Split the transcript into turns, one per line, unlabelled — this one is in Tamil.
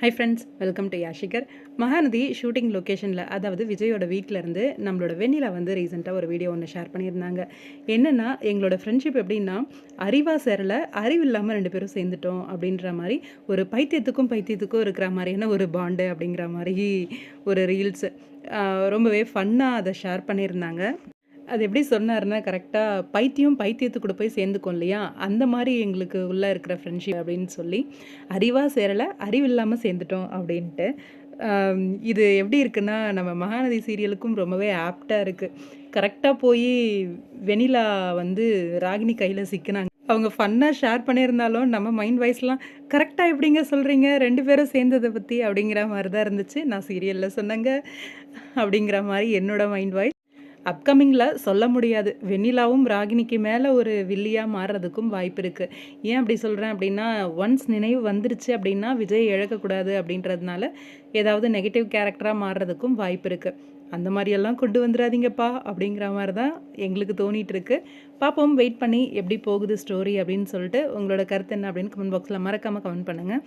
ஹை ஃப்ரெண்ட்ஸ் வெல்கம் டு யாஷிகர் மகாநதி ஷூட்டிங் லொக்கேஷனில் அதாவது விஜயோட வீட்டில் இருந்து நம்மளோட வெண்ணிலா வந்து ரீசெண்டாக ஒரு வீடியோ ஒன்று ஷேர் பண்ணியிருந்தாங்க. என்னென்னா எங்களோட ஃப்ரெண்ட்ஷிப் எப்படின்னா அறிவா சேரல அறிவு இல்லாமல் ரெண்டு பேரும் சேர்ந்துட்டோம் அப்படின்ற மாதிரி ஒரு பைத்தியத்துக்கும் பைத்தியத்துக்கும் இருக்கிற மாதிரியான ஒரு பாண்டு அப்படிங்கிற மாதிரி ஒரு ரீல்ஸு ரொம்பவே ஃபன்னாக அதை ஷேர் பண்ணியிருந்தாங்க. அது எப்படி சொன்னாருன்னா கரெக்டாக பைத்தியம் பைத்தியத்து கூட போய் சேர்ந்துக்கும் இல்லையா? அந்த மாதிரி எங்களுக்கு உள்ளே இருக்கிற ஃப்ரெண்ட்ஷிப் அப்படின்னு சொல்லி அறிவாக சேரலை அறிவு இல்லாமல் சேர்ந்துட்டோம் அப்படின்ட்டு. இது எப்படி இருக்குன்னா நம்ம மகாநதி சீரியலுக்கும் ரொம்பவே ஆப்டாக இருக்குது கரெக்டாக போய் வெனிலா வந்து ராகினி கையில் சிக்கினாங்க. அவங்க ஃபன்னாக ஷேர் பண்ணியிருந்தாலும் நம்ம மைண்ட் வைஸ்லாம் கரெக்டாக எப்படிங்க சொல்கிறீங்க ரெண்டு பேரும் சேர்ந்ததை பற்றி அப்படிங்கிற மாதிரி தான் இருந்துச்சு. நான் சீரியலில் சொன்னேங்க அப்படிங்கிற மாதிரி என்னோடய மைண்ட் வாய்ஸ் அப்கமிங்கில் சொல்ல முடியாது. வெண்ணிலாவும் ராகினிக்கு மேலே ஒரு வில்லியாக மாறுறதுக்கும் வாய்ப்பு இருக்குது ஏன் அப்படி சொல்கிறேன் அப்படின்னா ஒன்ஸ் நினைவு வந்துருச்சு அப்படின்னா விஜய் இழக்கக்கூடாது அப்படின்றதுனால ஏதாவது நெகட்டிவ் கேரக்டராக மாறுறதுக்கும் வாய்ப்பு இருக்குது அந்த மாதிரியெல்லாம் கொண்டு வந்துடாதீங்கப்பா அப்படிங்கிற மாதிரி தான் எங்களுக்கு தோணிட்டு இருக்கு. பார்ப்போம் வெயிட் பண்ணி எப்படி போகுது ஸ்டோரி அப்படின்னு சொல்லிட்டு உங்களோட கருத்து என்ன அப்படின்னு கமெண்ட் பாக்ஸில் மறக்காமல் கமெண்ட் பண்ணுங்கள்